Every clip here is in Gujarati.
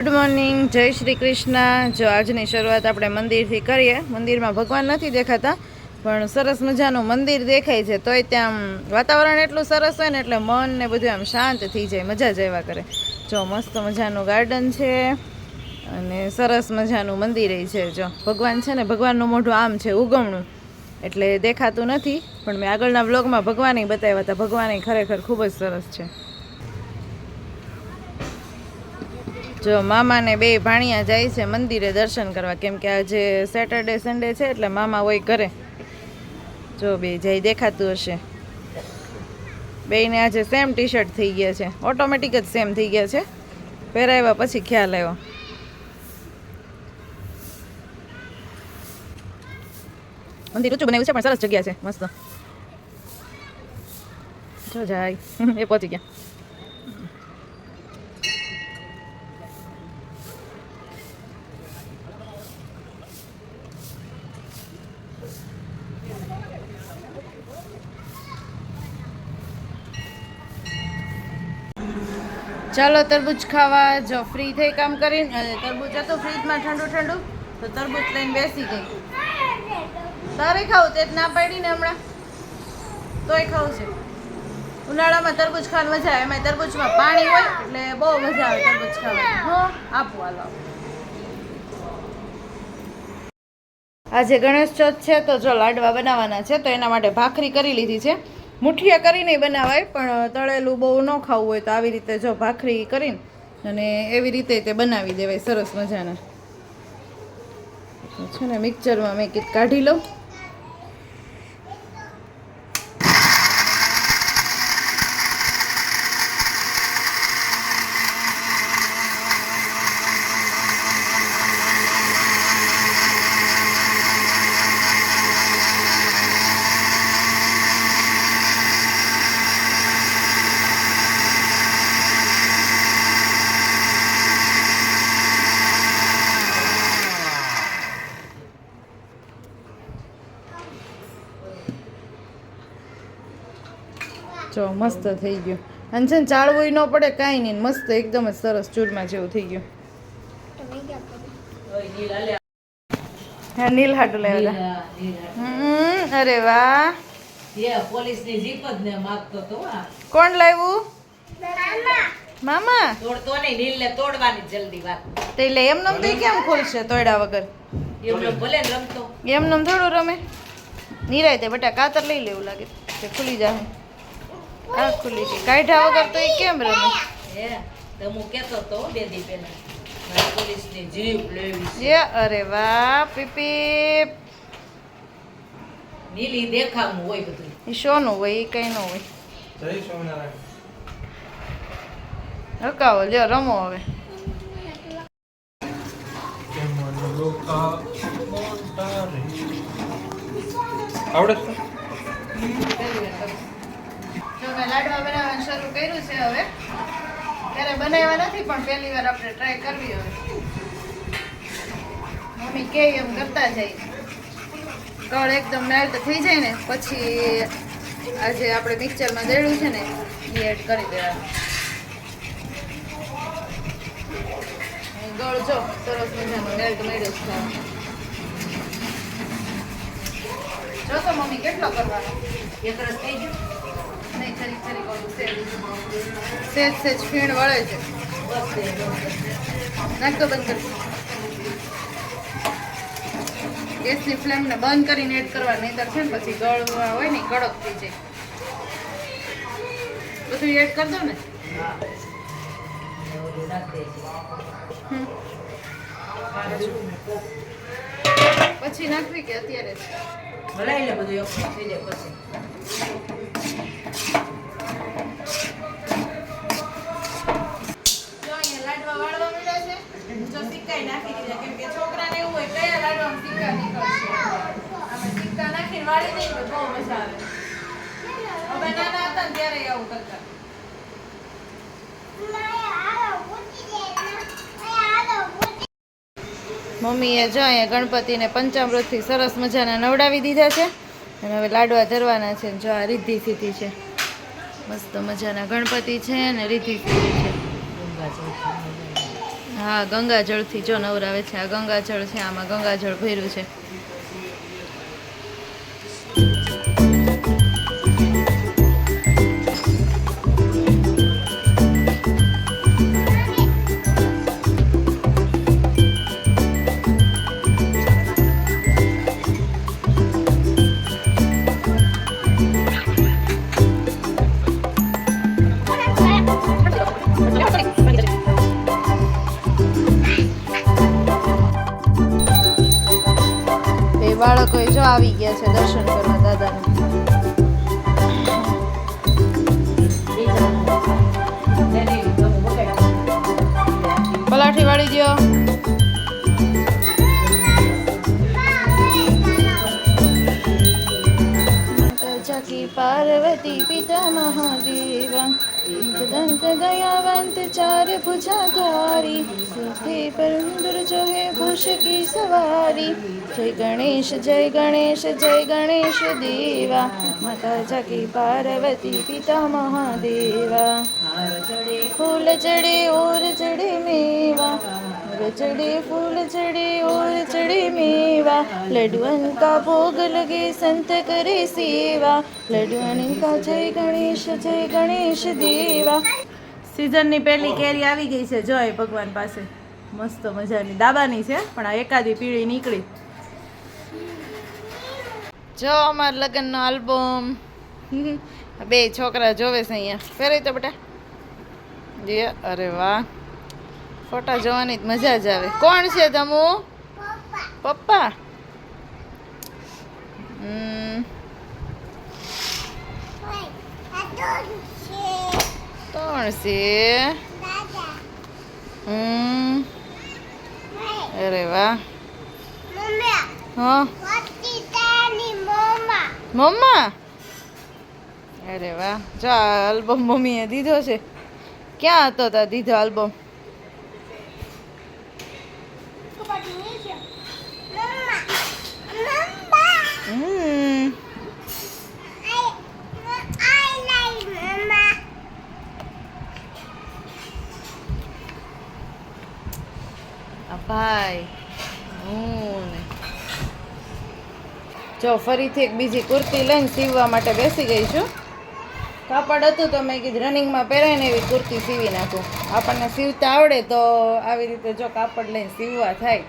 ગુડ મોર્નિંગ જય શ્રી કૃષ્ણ. જો આજની શરૂઆત આપણે મંદિરથી કરીએ. મંદિરમાં ભગવાન નથી દેખાતા, પણ સરસ મજાનું મંદિર દેખાય છે. તોય ત્યાં વાતાવરણ એટલું સરસ હોય ને એટલે મન ને બધું આમ શાંત થઈ જાય, મજા જ કરે. જો મસ્ત મજાનું ગાર્ડન છે અને સરસ મજાનું મંદિર છે. જો ભગવાન છે ને, ભગવાનનું મોઢું આમ છે, ઉગમણું. એટલે દેખાતું નથી, પણ મેં આગળના બ્લોગમાં ભગવાને બતાવ્યા હતા. ભગવાને ખરેખર ખૂબ જ સરસ છે. જો મામાને બે ભાણિયા જાય છે મંદિરે દર્શન કરવા. કેમ કે આજે સેટરડે સન્ડે છે એટલે મામા હોય ઘરે. જો બે જઈ દેખાતું હશે. બેને આજે સેમ ટી શર્ટ થઈ ગયા છે. ઓટોમેટિક જ સેમ થઈ ગયા છે. પહેરાવ્યા પછી ખ્યાલ આવ્યો. મંદિર ઊંચું બનાવ્યું છે, પણ સરસ જગ્યા છે. મસ્ત. જો જાય. એ પહોંચી ગયા. ચાલો તરબૂચ ખાવા, જો ફ્રી થઈ કામ કરીને તરબૂચ હતું ફ્રીજમાં ઠંડુ ઠંડુ, તો તરબૂચ લઈને બેસી ગઈ. તારે ખાવું તે ના પાડી ને હમણાં? તોય ખાવું છે. ઉનાળામાં તરબૂચ ખાવાની મજા આવે. એમાં તરબૂચમાં પાણી હોય, એટલે બહુ મજા આવે તરબૂચ ખાવાની. હો, આપું હાલો. આજે ગણેશ ચોથ છે, તો જો લાડવા બનાવવાના છે, તો એના માટે ભાખરી કરી લીધી છે. મુઠિયા કરીને બનાવાય, પણ તળેલું બહુ ન ખાવું હોય તો આવી રીતે જો ભાખરી કરીને અને એવી રીતે તે બનાવી દેવાય સરસ મજાના. છે ને, મિક્સરમાં મેં કીધું કાઢી લઉં. જો, મસ્ત થઈ ગયું. અને છે ને, ચાળવું ન પડે કાંઈ નહીં, મસ્ત એકદમ જ સરસ ચૂરમા જેવું થઈ ગયું. હા, નીલ હાટું હમ, અરે વાહ. ને કોણ લાવ્યું? મામા. તોડતો નહીં નીલને તોડવાની જલ્દી વાત એટલે એમનેમ તો કેમ ખોલશે તોડ્યા વગર? રમતો એમનેમ થોડું રમે. નિરાય તે બટા કાતર લઈ લેવું લાગે. તે ખુલી જાય આ ખુલી ગઈ કાઢ્યા વગર તો એ કેમ રમે? હે તો હું કેતો તો બે દી પહેલા. પોલીસની જીપ લેવી છે. અરે વાહ પીપી નીલી દેખાવનું હોય બધું. એ શોનું હોય એ કઈ ન હોય. જય હકાવો લ્યો રમો હવે. આવડે છે? મેં લાડવા બનાવવાનું શરૂ કર્યું છે હવે. ત્યારે બનાવ્યા નથી, પણ પહેલી વાર આપણે ટ્રાય કરવી હવે. મમ્મી કે એમ કરતા જાય. કળ એકદમ મેલ્ટ થઈ જાય ને, પછી આજે આપણે મિક્સરમાં દેડું છે ને એ એડ કરી દેવાનું. ગળ જો, સરસ મજાનું મેલ્ટ મળ્યું છે. જો તો મમ્મી કેટલો કરવાનો? એક રસ થઈ ગયો? નહીં કહું સેજ સેજ સેજ ફીણ વળે છે. બસ એ બસ. નાખ તો બંધ કરી. ગેસની ફ્લેમને બંધ કરીને એડ કરવા નહીતર છે ને પછી ગળવા હોય ને કડક થઈ જાય. બધું એડ કરી દો ને. પછી નાખવી કે અત્યારે? ભલાઈ લે બધું એક. થઈ જાય પછી. મમ્મીએ જો અહીંયા ગણપતિને પંચામૃતથી સરસ મજાના નવડાવી દીધા છે. અને હવે લાડવા ધરવાના છે જો આ રીધી સીધી છે. મસ્ત મજાના ગણપતિ છે અને રીધી સીધી છે. હા, ગંગાજળથી જો નવરાવે છે. આ ગંગાજળ છે, આમાં ગંગાજળ ભર્યું છે. બાળકો જો આવી ગયા છે દર્શન કરવા દાદાને. પલાઠી વાળી માતા પાર્વતી પિતા મહાદેવ. दंत दयावंत चार भुजा धारी सूखे पर जो है घोष की सवारी जय गणेश जय गणेश जय गणेश देवा माता जगी पार्वती पिता महादेवा फूल जड़े और जड़े मेवा और चढ़े फूल चढ़े और चढ़े मेवा लड्डुअन का भोग लगे संत करे सेवा लड्डुअन का जय गणेश जय गणेश देवा સિઝનની પહેલી કેરી આવી ગઈ છે જોય ભગવાન પાસે મસ્ત મજાની દાબાની છે પણ આ એકાદી પીળી નીકળી જો અમાર લગ્નનો આલ્બમ બે છોકરા જોવે છે અહીંયા ફેરવી તો બેટા જે અરે વાહ ફોટા જોવાની જ મજા જ આવે. કોણ છે તમુ? પપ્પા. ત્રણ છે? હમ. અરે વાહ. હા. મમ્મા? અરે વાહ. જો આલ્બમ મમ્મીએ દીધો છે. ક્યાં હતો તા દીધો આલ્બમ? આ ભાઈ જો ફરીથી એક બીજી કુર્તી લઈને સીવવા માટે બેસી ગઈ છું. કાપડ હતું તો મેં કીધું રનિંગમાં પહેરાય ને એવી કુર્તી સીવી નાખું. આપણને સીવતા આવડે તો આવી રીતે જો કાપડ લઈને સીવવા થાય.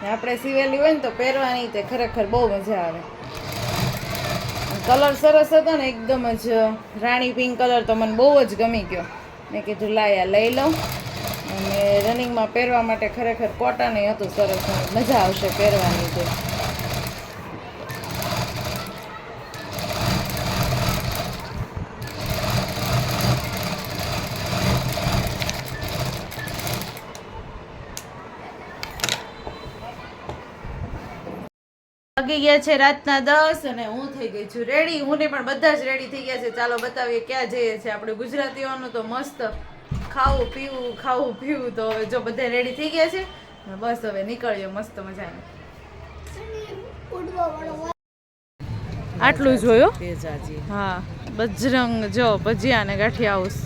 ને આપણે સીવેલી હોય ને તો પહેરવાની તે ખરેખર બહુ મજા આવે. કલર સરસ હતો ને એકદમ જ રાણી પિંક કલર તો મને બહુ જ ગમી ગયો. મેં કીધું, લાયા લઈ લઉં અને રનિંગમાં પહેરવા માટે ખરેખર કોટન હતું સરસ, મજા આવશે પહેરવાની તે. વાગી ગયા છે રાતના દસ અને હું થઈ ગઈ છું રેડી. હું ને પણ બધા જ રેડી થઈ ગયા છે. ચાલો બતાવીએ ક્યાં જઈએ છે આપણે ગુજરાતીઓનું તો મસ્ત ખાવું પીવું ખાવું પીવું તો હવે જો બધા રેડી થઈ ગયા છે. બસ હવે નીકળીએ મસ્ત મજાનું. આટલું જોયું? હા. બજરંગ જો ભજીયા ને ગાંઠિયા હાઉસ.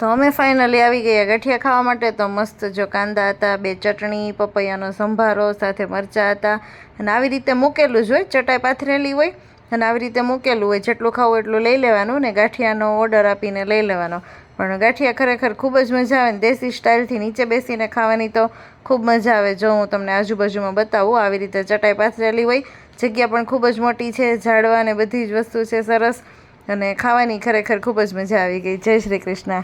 તો અમે ફાઇનલી આવી ગયા ગાંઠિયા ખાવા માટે. તો મસ્ત જો કાંદા હતા, બે ચટણી, પપૈયાનો સંભારો, સાથે મરચાં હતા. અને આવી રીતે મૂકેલું જ હોય, ચટાઈ પાથરેલી હોય. અને આવી રીતે મૂકેલું હોય, જેટલું ખાવું એટલું લઈ લેવાનું ને ગાંઠિયાનો ઓર્ડર આપીને લઈ લેવાનો. પણ ગાંઠિયા ખરેખર ખૂબ જ મજા આવે ને દેશી સ્ટાઇલથી નીચે બેસીને ખાવાની તો ખૂબ મજા આવે. જો હું તમને આજુબાજુમાં બતાવું, આવી રીતે ચટાઈ પાથરેલી હોય. જગ્યા પણ ખૂબ જ મોટી છે, ઝાડવા ને બધી જ વસ્તુ છે સરસ. અને ખાવાની ખરેખર ખૂબ જ મજા આવી ગઈ. જય શ્રી કૃષ્ણ.